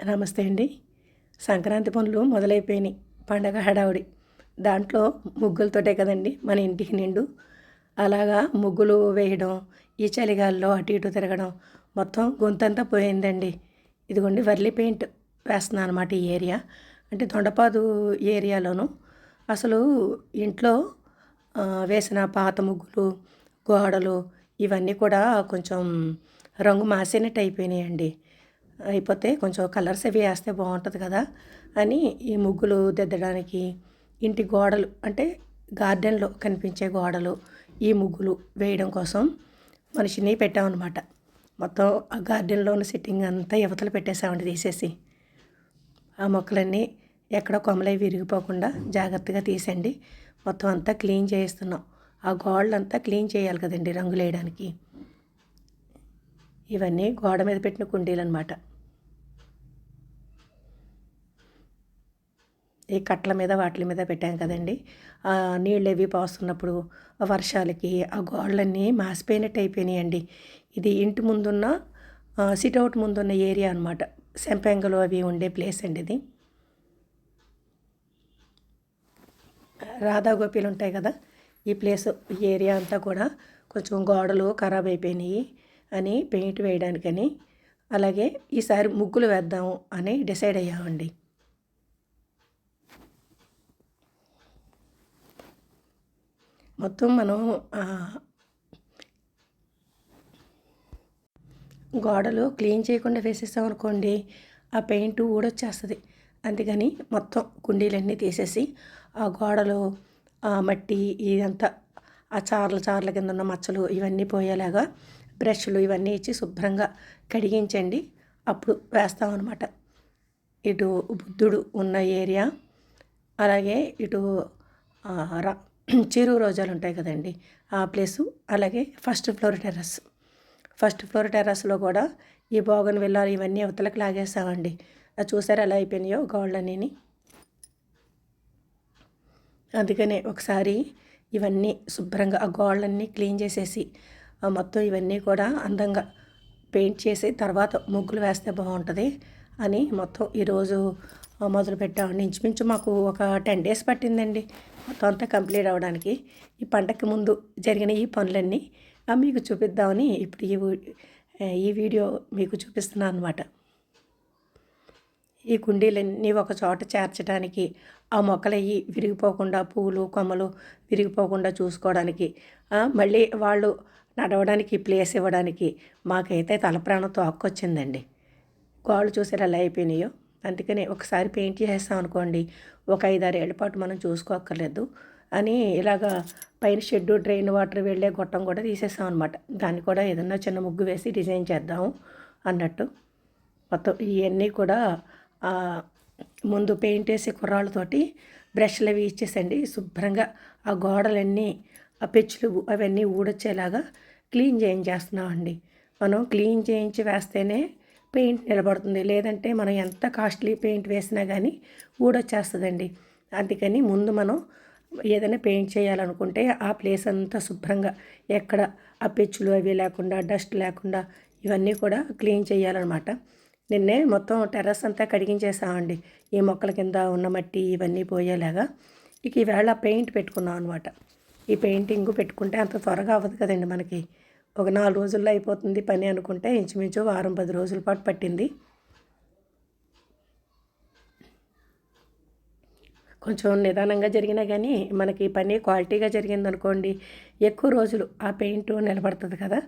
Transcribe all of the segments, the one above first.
నమస్తే అండి. సంక్రాంతి పనులు మొదలైపోయినాయి. పండగ హడావుడి. దాంట్లో ముగ్గులతోటే కదండి మన ఇంటికి నిండు. అలాగా ముగ్గులు వేయడం ఈ చలిగాల్లో అటు ఇటు తిరగడం మొత్తం గొంతంతా పోయిందండి. ఇదిగోండి వర్లీ పెయింట్ వేస్తున్నాను అనమాట ఈ ఏరియా. అంటే దొండపాదు ఏరియాలోను. అసలు ఇంట్లో వేసిన పాత ముగ్గులు గోడలు ఇవన్నీ కూడా కొంచెం రంగు మాసినట్టు అయిపోయినాయండి. అయిపోతే కొంచెం కలర్స్ అవి వేస్తే బాగుంటుంది కదా అని ఈ ముగ్గులు దిద్దడానికి ఇంటి గోడలు అంటే గార్డెన్లో కనిపించే గోడలు ఈ ముగ్గులు వేయడం కోసం మనిషిని పెట్టామన్నమాట. మొత్తం ఆ గార్డెన్లో ఉన్న సిట్టింగ్ అంతా యువతలు పెట్టేసామండి తీసేసి. ఆ మొక్కలన్నీ ఎక్కడ కొమ్మలై విరిగిపోకుండా జాగ్రత్తగా తీసండి మొత్తం అంతా క్లీన్ చేయిస్తున్నాం. ఆ గోడలంతా క్లీన్ చేయాలి కదండి రంగులు వేయడానికి ఇవన్నీ గోడ మీద పెట్టిన కుండీలు అనమాట ఈ కట్టల మీద వాటి మీద పెట్టాం కదండి. నీళ్ళు అవి పోస్తున్నప్పుడు వర్షాలకి ఆ గోడలన్నీ మాసిపోయినట్టు అయిపోయినాయండి. ఇది ఇంటి ముందున్న సిట్అవుట్ ముందున్న ఏరియా అనమాట సెంపెంగలు అవి ఉండే ప్లేస్ అండి ఇది. రాధా గోపీలు ఉంటాయి కదా ఈ ప్లేస్ ఈ ఏరియా అంతా కూడా కొంచెం గోడలు ఖరాబ్ అయిపోయినాయి. అని పెయింట్ వేయడానికని అలాగే ఈసారి ముగ్గులు వేద్దాము అని డిసైడ్ అయ్యామండి. మొత్తం మనం గోడలు క్లీన్ చేయకుండా వేసేసాం అనుకోండి ఆ పెయింట్ ఊడొచ్చేస్తుంది. అందుకని మొత్తం కుండీలన్నీ తీసేసి ఆ గోడలు ఆ మట్టి ఇదంతా ఆ చార్ల చార్ల కింద ఉన్న మచ్చలు ఇవన్నీ పోయేలాగా బ్రష్లు ఇవన్నీ ఇచ్చి శుభ్రంగా కడిగించండి. అప్పుడు వేస్తామన్నమాట ఇటు బుద్ధుడు ఉన్న ఏరియా అలాగే ఇటు ఆ, చెరువు రోజాలు ఉంటాయి కదండి ఆ ప్లేసు అలాగే first floor terrace. First floor టెర్రస్లో కూడా ఈ బోగన్ వెళ్ళాలి ఇవన్నీ అవతలకు లాగేసామండి. అది చూసారు ఎలా అయిపోయినాయో గోళ్ళని అందుకనే ఒకసారి ఇవన్నీ శుభ్రంగా ఆ గోళ్ళన్నీ క్లీన్ చేసేసి మొత్తం ఇవన్నీ కూడా అందంగా పెయింట్ చేసి తర్వాత ముగ్గులు వేస్తే బాగుంటుంది అని మొత్తం ఈరోజు మొదలు పెట్టామండి ఇంచుమించు మాకు ఒక టెన్ డేస్ పట్టిందండి మొత్తం అంతా కంప్లీట్ అవ్వడానికి ఈ పండగకి ముందు జరిగిన ఈ పనులన్నీ మీకు చూపిద్దామని ఇప్పుడు ఈ ఈ వీడియో మీకు చూపిస్తున్నాను అనమాట ఈ కుండీలన్నీ ఒక చోట చేర్చడానికి ఆ మొక్కలవి విరిగిపోకుండా పూలు కొమ్మలు విరిగిపోకుండా చూసుకోవడానికి మళ్ళీ వాళ్ళు నడవడానికి ప్లేస్ ఇవ్వడానికి మాకైతే తలప్రాణంతో తోక్కొచ్చిందండి గోళ్ళు చూసారు అలా అయిపోయినాయో. అందుకనే ఒకసారి పెయింట్ చేసేస్తాం అనుకోండి ఒక ఐదారు ఏళ్ళ పాటు మనం చూసుకోక్కర్లేదు అని ఇలాగా పైన షెడ్డు డ్రైన్ వాటర్ వెళ్ళే గొట్టం కూడా తీసేస్తాం అనమాట దాన్ని కూడా ఏదన్నా చిన్న ముగ్గు వేసి డిజైన్ చేద్దాం అన్నట్టు. మొత్తం ఇవన్నీ కూడా ముందు పెయింట్ వేసే కుర్రాళ్ళతోటి బ్రష్లు అవి ఇచ్చేసండి. శుభ్రంగా ఆ గోడలన్నీ ఆ పెచ్చులు అవన్నీ ఊడొచ్చేలాగా క్లీన్ చేయించేస్తున్నామండి. మనం క్లీన్ చేయించి వేస్తేనే పెయింట్ నిలబడుతుంది. లేదంటే మనం ఎంత కాస్ట్లీ పెయింట్ వేసినా కానీ ఊడొచ్చేస్తుందండి. అందుకని ముందు మనం ఏదైనా పెయింట్ చేయాలనుకుంటే ఆ ప్లేస్ అంతా శుభ్రంగా ఎక్కడ ఆ పెచ్చులు అవి లేకుండా డస్ట్ లేకుండా ఇవన్నీ కూడా క్లీన్ చేయాలన్నమాట. నిన్నే మొత్తం టెర్రస్ అంతా కడిగించేసామండి. ఈ మొక్కల కింద ఉన్న మట్టి ఇవన్నీ పోయేలాగా. ఇక ఈవేళ పెయింట్ పెట్టుకున్నాం అనమాట ఈ పెయింటింగ్ పెట్టుకుంటే అంత త్వరగా అవ్వదు కదండి మనకి. ఒక నాలుగు రోజుల్లో అయిపోతుంది పని అనుకుంటే ఇంచుమించు వారం పది రోజుల పాటు పట్టింది. కొంచెం నిదానంగా జరిగినా కానీ మనకి పని క్వాలిటీగా జరిగింది అనుకోండి ఎక్కువ రోజులు ఆ పెయింట్ నిలబడుతుంది కదా.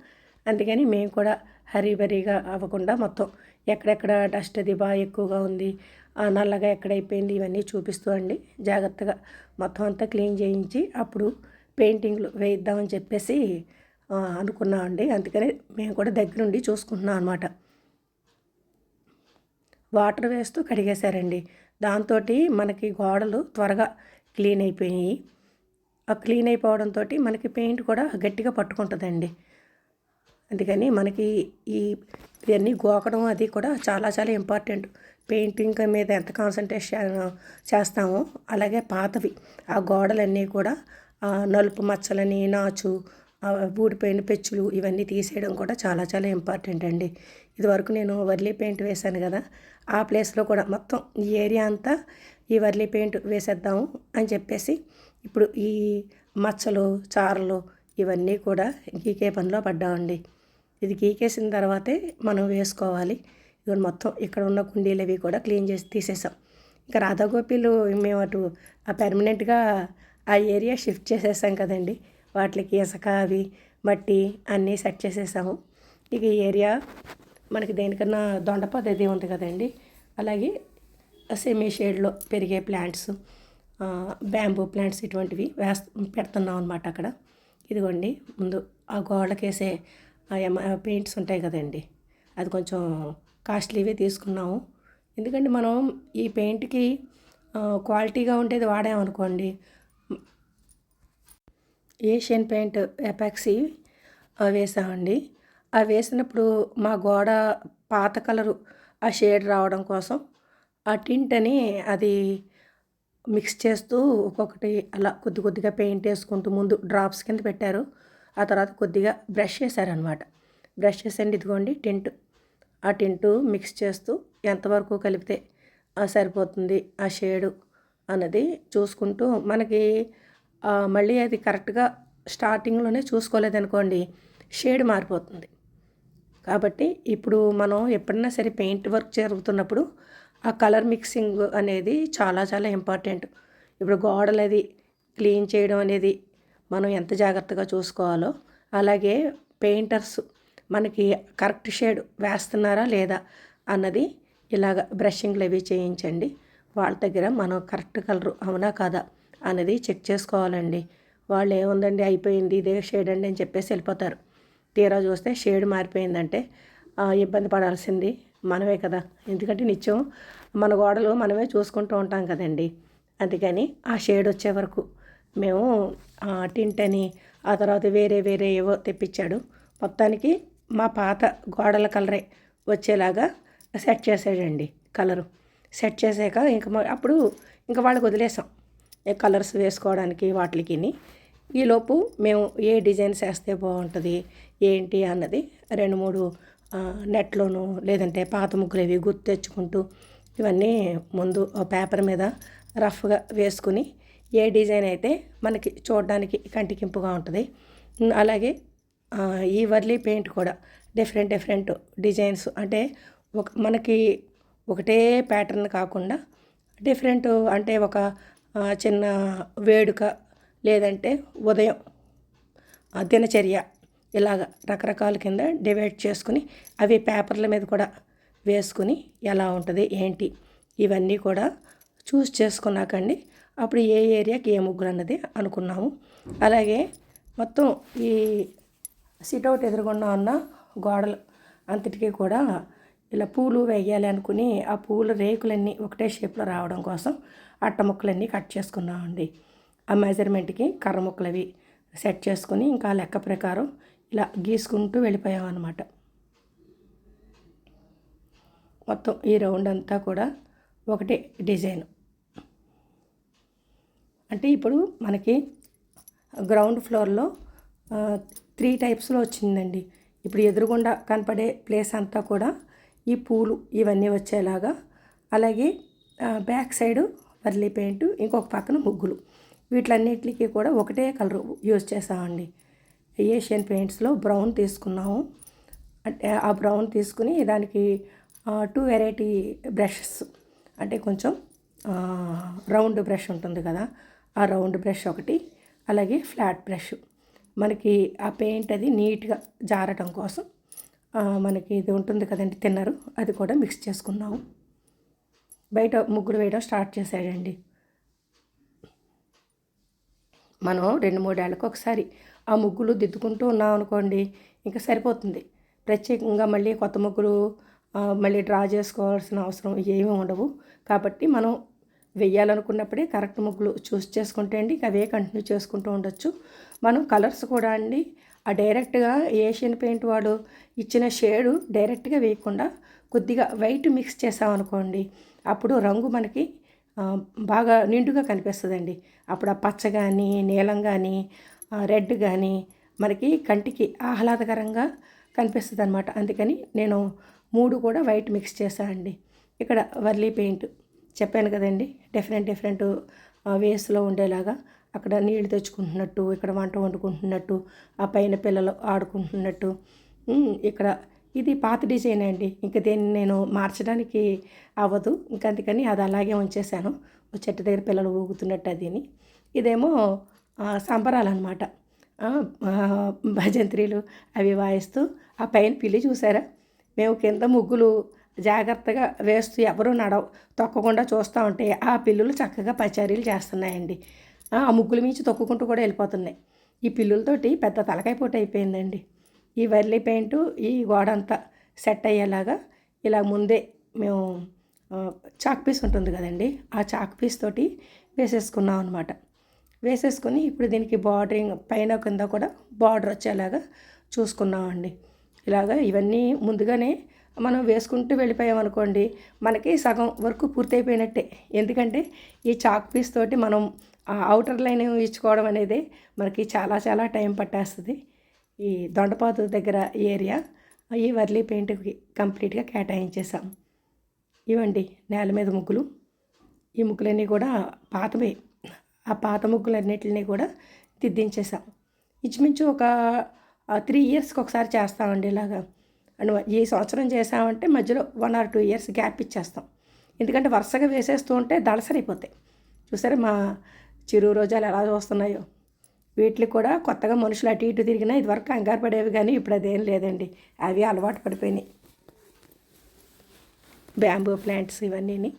అందుకని మేము కూడా హరీబరీగా అవ్వకుండా మొత్తం ఎక్కడెక్కడ డస్ట్ అది బాగా ఎక్కువగా ఉంది ఆ నల్లగా ఎక్కడైపోయింది ఇవన్నీ చూపిస్తూ అండి. జాగ్రత్తగా మొత్తం అంతా క్లీన్ చేయించి అప్పుడు పెయింటింగ్లు వేయిద్దామని చెప్పేసి అనుకున్నాం అనుకున్నామండి అందుకని మేము కూడా దగ్గరుండి చూసుకుంటున్నాం అనమాట వాటర్ వేస్తూ కడిగేశారండి. దాంతో మనకి గోడలు త్వరగా క్లీన్ అయిపోయాయి ఆ క్లీన్ అయిపోవడంతో మనకి పెయింట్ కూడా గట్టిగా పట్టుకుంటుందండి. అందుకని మనకి ఈ ఇవన్నీ గోకడం అది కూడా చాలా చాలా ఇంపార్టెంట్. పెయింటింగ్ మీద ఎంత కాన్సన్ట్రేషన్ చేస్తామో అలాగే పాతవి ఆ గోడలన్నీ కూడా నలుపు మచ్చలని నాచు బూడిపోయిన ఊడిపోయిన పెచ్చులు ఇవన్నీ తీసేయడం కూడా చాలా చాలా ఇంపార్టెంట్ అండి. ఇదివరకు నేను వర్లీ పెయింట్ వేశాను కదా ఆ ప్లేస్లో కూడా మొత్తం ఈ ఏరియా అంతా ఈ వర్లీ పెయింట్ వేసేద్దాము అని చెప్పేసి ఇప్పుడు ఈ మచ్చలు చారలు ఇవన్నీ కూడా గీకే పనిలో పడ్డామండి. ఇది గీకేసిన తర్వాతే మనం వేసుకోవాలి. ఇవన్నీ మొత్తం ఇక్కడ ఉన్న కుండీలు అవి కూడా క్లీన్ చేసి తీసేసాం. ఇంకా రాధాగోపీలు మేము అటు ఆ పెర్మనెంట్గా ఆ ఏరియా షిఫ్ట్ చేసేసాం కదండి. వాటికి ఇసుక అవి మట్టి అన్నీ సెట్ చేసేసాము ఇక ఈ ఏరియా మనకి దేనికన్నా దొండపాద అది ఉంది కదండి. అలాగే సెమీ షేడ్లో పెరిగే ప్లాంట్స్ బ్యాంబూ ప్లాంట్స్ ఇటువంటివి వేస్ పెడుతున్నాం అనమాట అక్కడ. ఇదిగోండి ముందు ఆ గోడకేసే ఎమ పెయింట్స్ ఉంటాయి కదండి. అది కొంచెం కాస్ట్లీవే తీసుకున్నాము. ఎందుకంటే మనం ఈ పెయింట్కి క్వాలిటీగా ఉండేది వాడామనుకోండి ఏషియన్ పెయింట్ ఎపాక్సీ వేసామండి. అవి వేసినప్పుడు మా గోడ పాత కలరు ఆ షేడ్ రావడం కోసం ఆ టింట్ అని అది మిక్స్ చేస్తూ ఒక్కొక్కటి అలా కొద్ది కొద్దిగా పెయింట్ వేసుకుంటూ ముందు డ్రాప్స్ కింద పెట్టారు. ఆ తర్వాత కొద్దిగా బ్రష్ చేశారనమాట బ్రష్ చేసండి ఇదిగోండి టింట్. ఆ టింట్ మిక్స్ చేస్తూ ఎంతవరకు కలిపితే సరిపోతుంది ఆ షేడు అన్నది చూసుకుంటూ మనకి మళ్ళీ అది కరెక్ట్గా స్టార్టింగ్లోనే చూసుకోలేదనుకోండి షేడ్ మారిపోతుంది. కాబట్టి ఇప్పుడు మనం ఎప్పుడైనా సరే పెయింట్ వర్క్ జరుగుతున్నప్పుడు ఆ కలర్ మిక్సింగ్ అనేది చాలా చాలా ఇంపార్టెంట్. ఇప్పుడు గోడలది క్లీన్ చేయడం అనేది మనం ఎంత జాగ్రత్తగా చూసుకోవాలో అలాగే పెయింటర్స్ మనకి కరెక్ట్ షేడ్ వేస్తున్నారా లేదా అన్నది ఇలాగ బ్రషింగ్లు అవి చేయించండి. వాళ్ళ దగ్గర మనం కరెక్ట్ కలరు అవునా కాదా? అనేది చెక్ చేసుకోవాలండి. వాళ్ళు ఏముందండి అయిపోయింది ఇదే షేడ్ అండి అని చెప్పేసి వెళ్ళిపోతారు. తీరా చూస్తే షేడ్ మారిపోయిందంటే ఇబ్బంది పడాల్సింది మనమే కదా. ఎందుకంటే నిత్యం మన గోడలు మనమే చూసుకుంటూ ఉంటాం కదండి. అందుకని ఆ షేడ్ వచ్చే వరకు మేము టింట్ అని ఆ తర్వాత వేరే వేరే ఏవో తెప్పించాడు. మొత్తానికి మా పాత గోడల కలరే వచ్చేలాగా సెట్ చేసాడండి కలరు. సెట్ చేసాక ఇంకా అప్పుడు ఇంకా వాళ్ళకి వదిలేసాం. కలర్స్ వేసుకోవడానికి వాటికి ఈలోపు మేము ఏ డిజైన్స్ వేస్తే బాగుంటుంది ఏంటి అన్నది రెండు మూడు నెట్లోనూ లేదంటే పాత ముగ్గులు ఇవి గుర్తు తెచ్చుకుంటూ ఇవన్నీ ముందు పేపర్ మీద రఫ్గా వేసుకుని ఏ డిజైన్ అయితే మనకి చూడడానికి కంటికింపుగా ఉంటుంది. అలాగే ఈ వర్లీ పెయింట్ కూడా డిఫరెంట్ డిఫరెంట్ డిజైన్స్ అంటే ఒక మనకి ఒకటే ప్యాటర్న్ కాకుండా డిఫరెంట్ అంటే ఒక చిన్న వేడుక లేదంటే ఉదయం దినచర్య ఇలాగ రకరకాల కింద డివైడ్ చేసుకుని అవి పేపర్ల మీద కూడా వేసుకుని ఎలా ఉంటుంది ఏంటి ఇవన్నీ కూడా చూస్ చేసుకున్నాకండి. అప్పుడు ఏ ఏరియాకి ఏ ముగ్గురు అన్నది అనుకున్నాము. అలాగే మొత్తం ఈ సిట్అవుట్ ఎదురుగుండా ఉన్న గోడలు అంతటికీ కూడా ఇలా పూలు వేయాలి అనుకుని ఆ పూల రేకులన్నీ ఒకటే షేప్లో రావడం కోసం అట్ట ముక్కలన్నీ కట్ చేసుకున్నామండి. ఆ మెజర్మెంట్కి కర్ర ముక్కలు అవి సెట్ చేసుకుని ఇంకా లెక్క ప్రకారం ఇలా గీసుకుంటూ వెళ్ళిపోయాం అనమాట మొత్తం ఈ రౌండ్ అంతా కూడా ఒకటే డిజైన్. అంటే ఇప్పుడు మనకి గ్రౌండ్ ఫ్లోర్లో త్రీ టైప్స్లో వచ్చిందండి. ఇప్పుడు ఎదురుగుండా కనపడే ప్లేస్ అంతా కూడా ఈ పూలు ఇవన్నీ వచ్చేలాగా అలాగే బ్యాక్ సైడు వర్లీ పెయింట్ ఇంకొక పక్కన ముగ్గులు. వీటిలన్నిటికీ కూడా ఒకటే కలర్ యూజ్ చేసామండి ఏషియన్ పెయింట్స్లో బ్రౌన్ తీసుకున్నాము. అంటే ఆ బ్రౌన్ తీసుకుని దానికి టూ వెరైటీ బ్రషెస్. అంటే కొంచెం రౌండ్ బ్రష్ ఉంటుంది కదా ఆ రౌండ్ బ్రష్ ఒకటి అలాగే ఫ్లాట్ బ్రష్. మనకి ఆ పెయింట్ అది నీట్గా జారటం కోసం మనకి ఇది ఉంటుంది కదండి తిన్నరు అది కూడా మిక్స్ చేసుకున్నాము. బయట ముగ్గురు వేయడం స్టార్ట్ చేశాడండి. మనం రెండు మూడేళ్ళకి ఒకసారి ఆ ముగ్గులు దిద్దుకుంటూ ఉన్నాం అనుకోండి ఇంకా సరిపోతుంది. ప్రత్యేకంగా మళ్ళీ కొత్త ముగ్గులు మళ్ళీ డ్రా చేసుకోవాల్సిన అవసరం ఏమీ ఉండవు. కాబట్టి మనం వెయ్యాలనుకున్నప్పుడే కరెక్ట్ ముగ్గులు చూస్ చేసుకుంటే అండి అవే కంటిన్యూ చేసుకుంటూ ఉండొచ్చు. మనం కలర్స్ కూడా అండి ఆ డైరెక్ట్గా ఏషియన్ పెయింట్ వాడు ఇచ్చిన షేడు డైరెక్ట్గా వేయకుండా కొద్దిగా వైట్ మిక్స్ చేసామనుకోండి అప్పుడు రంగు మనకి బాగా నిండుగా కనిపిస్తుందండి. అప్పుడు ఆ పచ్చ కానీ నీలం కానీ రెడ్ కానీ మనకి కంటికి ఆహ్లాదకరంగా కనిపిస్తుంది అనమాట అందుకని నేను మూడు కూడా వైట్ మిక్స్ చేశాను అండి ఇక్కడ వర్లీ పెయింట్ చెప్పాను కదండి డిఫరెంట్ డిఫరెంట్ వేస్లో ఉండేలాగా అక్కడ నీళ్ళు తెచ్చుకుంటున్నట్టు ఇక్కడ వంట వండుకుంటున్నట్టు ఆ పైన పిల్లలు ఆడుకుంటున్నట్టు ఇక్కడ ఇది పాత డిజైన్ అండి. ఇంకా దీన్ని నేను మార్చడానికి అవ్వదు. ఇంకా అందుకని అది అలాగే ఉంచేశాను. చెట్టు దగ్గర పిల్లలు ఊగుతున్నట్టు అదిని. ఇదేమో సంబరాలు అనమాట భజంత్రీలు అవి వాయిస్తూ ఆ పైన పిల్లి చూసారా? మేము కింద ముగ్గులు జాగ్రత్తగా వేస్తూ ఎవరు నడవ తొక్కకుండా చూస్తూ ఉంటే ఆ పిల్లులు చక్కగా పచారీలు చేస్తున్నాయండి. ఆ ముగ్గుల మించి తొక్కుకుంటూ కూడా వెళ్ళిపోతున్నాయి. ఈ పిల్లులతోటి పెద్ద తలకాయ పూట అయిపోయిందండి. ఈ వర్లీ పెయింట్ ఈ గోడ అంతా సెట్ అయ్యేలాగా ఇలా ముందే మేము చాక్ పీస్ ఉంటుంది కదండి ఆ చాక్ పీస్ తోటి వేసేసుకున్నాం అనమాట వేసేసుకొని ఇప్పుడు దీనికి బార్డరింగ్ పైన కింద కూడా బార్డర్ వచ్చేలాగా చూసుకున్నామండి. ఇలాగా ఇవన్నీ ముందుగానే మనం వేసుకుంటూ వెళ్ళిపోయామనుకోండి మనకి సగం వర్క్ పూర్తయిపోయినట్టే. ఎందుకంటే ఈ చాక్ పీస్ తోటి మనం అవుటర్ లైన్ ఇచ్చుకోవడం అనేది మనకి చాలా చాలా టైం పట్టేస్తుంది. ఈ దొండపాతు దగ్గర ఏరియా ఈ వర్లీ పెయింట్కి కంప్లీట్గా కేటాయించేసాం ఇవండి నేల మీద ముగ్గులు. ఈ ముగ్గులన్నీ కూడా పాతవే. ఆ పాత ముగ్గులన్నిటిని కూడా దిద్దించేసాం ఇంచుమించు ఒక త్రీ ఇయర్స్కి ఒకసారి చేస్తామండి ఇలాగా. అండ్ ఈ సంవత్సరం చేసామంటే మధ్యలో one or two years gap ఇచ్చేస్తాం. ఎందుకంటే వరుసగా వేసేస్తూ ఉంటే దళసరైపోతాయి. చూసారా మా చిరు రోజాలు ఎలా చూస్తున్నాయో. వీటికి కూడా కొత్తగా మనుషులు అటు ఇటు తిరిగినా ఇదివరకు కంగారు పడేవి కానీ ఇప్పుడు అదేం లేదండి. అవి అలవాటు పడిపోయినాయి. Bamboo plants ఇవన్నీని.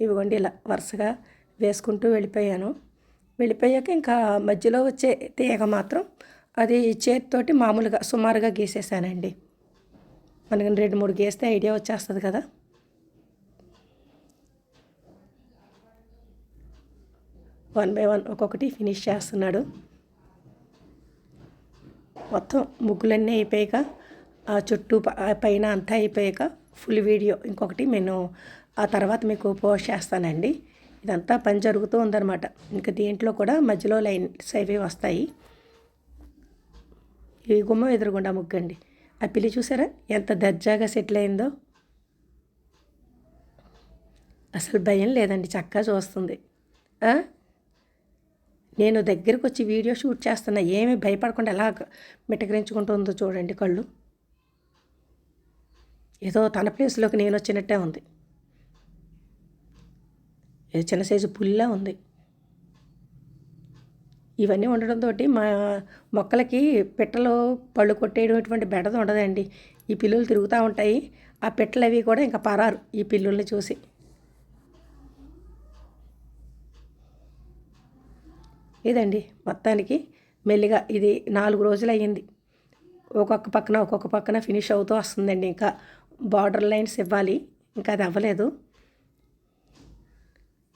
ఇవిగోండి ఇలా వరుసగా వేసుకుంటూ వెళ్ళిపోయాను. వెళ్ళిపోయాక ఇంకా మధ్యలో వచ్చే తీగ మాత్రం అది చేతితోటి మామూలుగా సుమారుగా గీసేసానండి. మనకి రెండు మూడు గీస్తే ఐడియా వచ్చేస్తుంది కదా. వన్ బై వన్ ఒక్కొక్కటి ఫినిష్ చేస్తున్నాడు. మొత్తం ముగ్గులన్నీ అయిపోయాక ఆ చుట్టూ ప- పైన అంతా అయిపోయాక ఫుల్ వీడియో ఇంకొకటి నేను ఆ తర్వాత మీకు పోస్ట్ చేస్తానండి. ఇదంతా పని జరుగుతూ ఉందన్నమాట. ఇంకా దీంట్లో కూడా మధ్యలో లైన్స్ అవి వస్తాయి. ఈ గుమ్మ ఎదురుగుండా ముగ్గండి. ఆ పిల్లి చూసారా ఎంత దర్జాగా సెటిల్ అయిందో? అసలు భయం లేదండి చక్కగా చూస్తుంది. నేను దగ్గరకు వచ్చి వీడియో షూట్ చేస్తున్నా ఏమీ భయపడకుండా ఎలా మిటకరించుకుంటుందో చూడండి కళ్ళు. ఏదో తన ప్లేస్లోకి నేను వచ్చినట్టే ఉంది. ఏదో చిన్న సైజు పుల్లా ఉంది. ఇవన్నీ ఉండడంతో మా మొక్కలకి పిట్టలు పళ్ళు కొట్టేయడం బెడద ఉండదండి. ఈ పిల్లులు తిరుగుతూ ఉంటాయి. ఆ పిట్టలు అవి కూడా ఇంకా పరారు ఈ పిల్లుల్ని చూసి. ఇదండి మొత్తానికి మెల్లిగా ఇది నాలుగు రోజులు అయ్యింది ఒక్కొక్క పక్కన ఒక్కొక్క పక్కన ఫినిష్ అవుతూ వస్తుందండి. ఇంకా బార్డర్ లైన్స్ ఇవ్వాలి. ఇంకా అది అవ్వలేదు.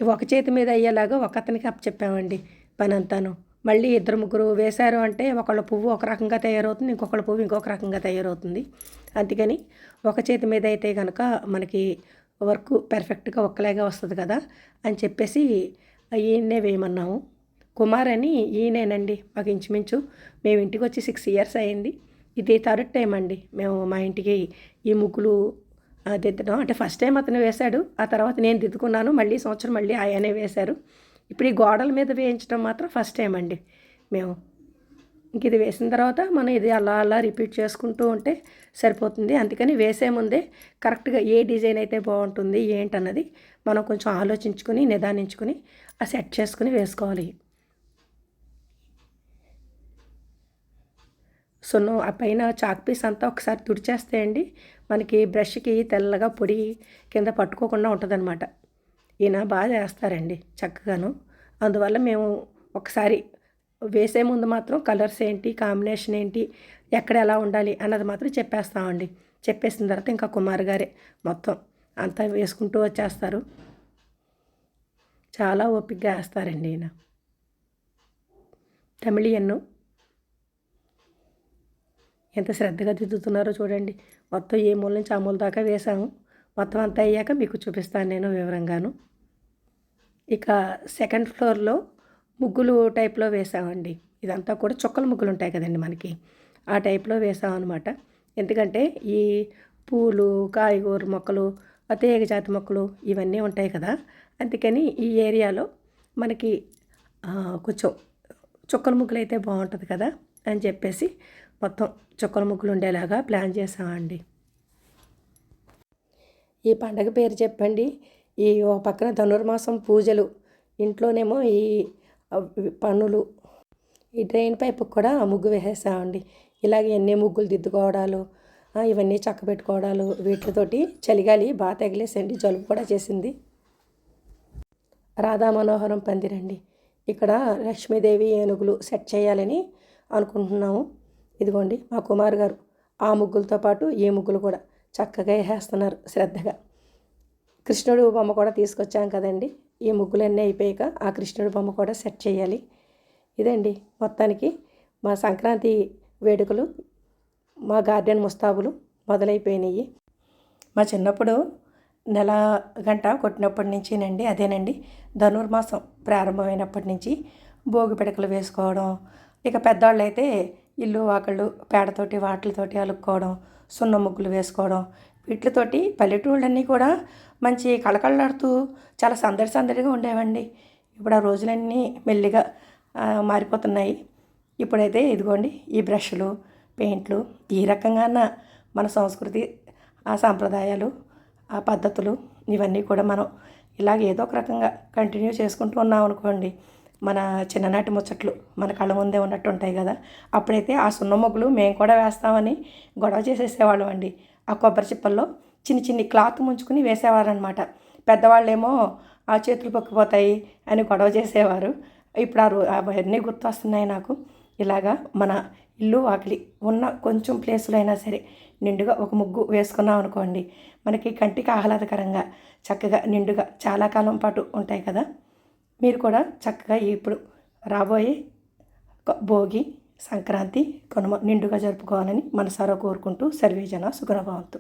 ఒక చేతి మీద అయ్యేలాగా ఒక అతనికి అప్పచెప్పామండి పని అంతాను మళ్ళీ ఇద్దరు ముగ్గురు వేశారు అంటే ఒకళ్ళ పువ్వు ఒక రకంగా తయారవుతుంది ఇంకొకళ్ళ పువ్వు ఇంకొక రకంగా తయారవుతుంది. అందుకని ఒక చేతి మీద అయితే కనుక మనకి వర్క్ పెర్ఫెక్ట్గా ఒక్కలాగే వస్తుంది కదా అని చెప్పేసి ఈయన్నే వేయమన్నాము. కుమార్ అని ఈయనేనండి. మాకు ఇంచుమించు మేము ఇంటికి వచ్చి సిక్స్ ఇయర్స్ అయింది. ఇది థర్డ్ టైం అండి. మేము మా ఇంటికి ఈ ముగ్గులు దిద్దడం. అంటే ఫస్ట్ టైం అతను వేశాడు. ఆ తర్వాత నేను దిద్దుకున్నాను. మళ్ళీ సంవత్సరం మళ్ళీ ఆయనే వేశారు. ఇప్పుడు ఈ గోడల మీద వేయించడం మాత్రం ఫస్ట్ టైం అండి మేము. ఇంక ఇది వేసిన తర్వాత మనం ఇది అలా అలా రిపీట్ చేసుకుంటూ ఉంటే సరిపోతుంది. అందుకని వేసే ముందే కరెక్ట్గా ఏ డిజైన్ అయితే బాగుంటుంది ఏంటన్నది మనం కొంచెం ఆలోచించుకొని నిదానించుకొని ఆ సెట్ చేసుకుని వేసుకోవాలి. సో ఆ పైన చాక్ పీస్ అంతా ఒకసారి తుడిచేస్తేయండి మనకి బ్రష్కి తెల్లగా పొడి కింద పట్టుకోకుండా ఉంటుందన్నమాట. ఈయన బాగా వేస్తారండి చక్కగాను. అందువల్ల మేము ఒకసారి వేసే ముందు మాత్రం కలర్స్ ఏంటి కాంబినేషన్ ఏంటి ఎక్కడ ఎలా ఉండాలి అన్నది మాత్రం చెప్పేస్తామండి. చెప్పేసిన తర్వాత ఇంకా కుమార్ గారే మొత్తం అంతా వేసుకుంటూ వచ్చేస్తారు. చాలా ఓపికగా వేస్తారండి ఈయన. తమిళియన్ను. ఎంత శ్రద్ధగా దిద్దుతున్నారో చూడండి. మొత్తం ఏ మూల నుంచి ఆ మూల దాకా వేసాము మొత్తం అంతా అయ్యాక మీకు చూపిస్తాను నేను వివరంగాను. ఇక సెకండ్ ఫ్లోర్లో ముగ్గులు టైప్లో వేసామండి ఇదంతా కూడా చుక్కల ముగ్గులు ఉంటాయి కదండి మనకి. ఆ టైప్లో వేసామన్నమాట ఎందుకంటే ఈ పూలు కాయగూర మొక్కలు ఆ జాతి మొక్కలు ఇవన్నీ ఉంటాయి కదా. అందుకని ఈ ఏరియాలో మనకి కొంచెం చుక్కల ముగ్గులు అయితే బాగుంటుంది కదా అని చెప్పేసి మొత్తం చుక్కల ముగ్గులు ఉండేలాగా ప్లాన్ చేసామండి. ఈ పండగ పేరు చెప్పండి. ఈ ఒక పక్కన ధనుర్మాసం పూజలు ఇంట్లోనేమో ఈ పనులు పన్నులు ఈ డ్రైన్ పైపుకి కూడా ముగ్గు వేసేసామండి. ఇలాగే ఎన్ని ముగ్గులు దిద్దుకోవడాలు ఇవన్నీ చక్కబెట్టుకోవడాలు వీటితోటి చలిగాలి బాగా తగిలేసండి జలుబు కూడా చేసింది. రాధా మనోహరం పందిరండి. ఇక్కడ లక్ష్మీదేవి ఏనుగులు సెట్ చేయాలని అనుకుంటున్నాము. ఇదిగోండి మా కుమార్ గారు ఆ ముగ్గులతో పాటు ఈ ముగ్గులు కూడా చక్కగా వేసేస్తున్నారు శ్రద్ధగా. కృష్ణుడు బొమ్మ కూడా తీసుకొచ్చాం కదండి. ఈ ముగ్గులన్నీ అయిపోయాక ఆ కృష్ణుడు బొమ్మ కూడా సెట్ చేయాలి. ఇదండి మొత్తానికి మా సంక్రాంతి వేడుకలు మా గార్డెన్ ముస్తాబులు మొదలైపోయినాయి. మా చిన్నప్పుడు నెల గంట కొట్టినప్పటి నుంచినండి అదేనండి ధనుర్మాసం ప్రారంభమైనప్పటి నుంచి భోగి పిడకలు వేసుకోవడం ఇక పెద్దవాళ్ళు అయితే ఇల్లు వాకళ్ళు పేడతోటి వాటిలతోటి అలుక్కోవడం సున్న ముగ్గులు వేసుకోవడం వీటితోటి పల్లెటూళ్ళన్నీ కూడా మంచి కళకళలాడుతూ చాలా సందడి సందడిగా ఉండేవండి. ఇప్పుడు ఆ రోజులన్నీ మెల్లిగా మారిపోతున్నాయి. ఇప్పుడైతే ఇదిగోండి ఈ బ్రష్లు పెయింట్లు ఈ రకంగా మన సంస్కృతి ఆ సాంప్రదాయాలు ఆ పద్ధతులు ఇవన్నీ కూడా మనం ఇలాగ ఏదో ఒక రకంగా కంటిన్యూ చేసుకుంటూ ఉన్నాం అనుకోండి మన చిన్ననాటి ముచ్చట్లు మన కళ్ళ ముందే ఉన్నట్టు ఉంటాయి కదా. అప్పుడైతే ఆ సున్నమొగ్గులు మేము కూడా వేస్తామని గొడవ చేసేసేవాళ్ళం అండి. ఆ కొబ్బరి చిప్పల్లో చిన్ని చిన్ని క్లాత్ ముంచుకుని వేసేవారనమాట పెద్దవాళ్ళేమో ఆ చేతులు పొక్కిపోతాయి అని గొడవ చేసేవారు. ఇప్పుడు ఆ రో అవన్నీ గుర్తొస్తున్నాయి నాకు. ఇలాగా మన ఇల్లు వాకిలి ఉన్న కొంచెం ప్లేస్లో అయినా సరే నిండుగా ఒక ముగ్గు వేసుకున్నాం అనుకోండి మనకి కంటికి ఆహ్లాదకరంగా చక్కగా నిండుగా చాలా కాలం పాటు ఉంటాయి కదా. మీరు కూడా చక్కగా ఇప్పుడు రాబోయే భోగి సంక్రాంతి కనుమ నిండుగా జరుపుకోవాలని మనసారా కోరుకుంటూ సర్వేజన సుగుణభవంతు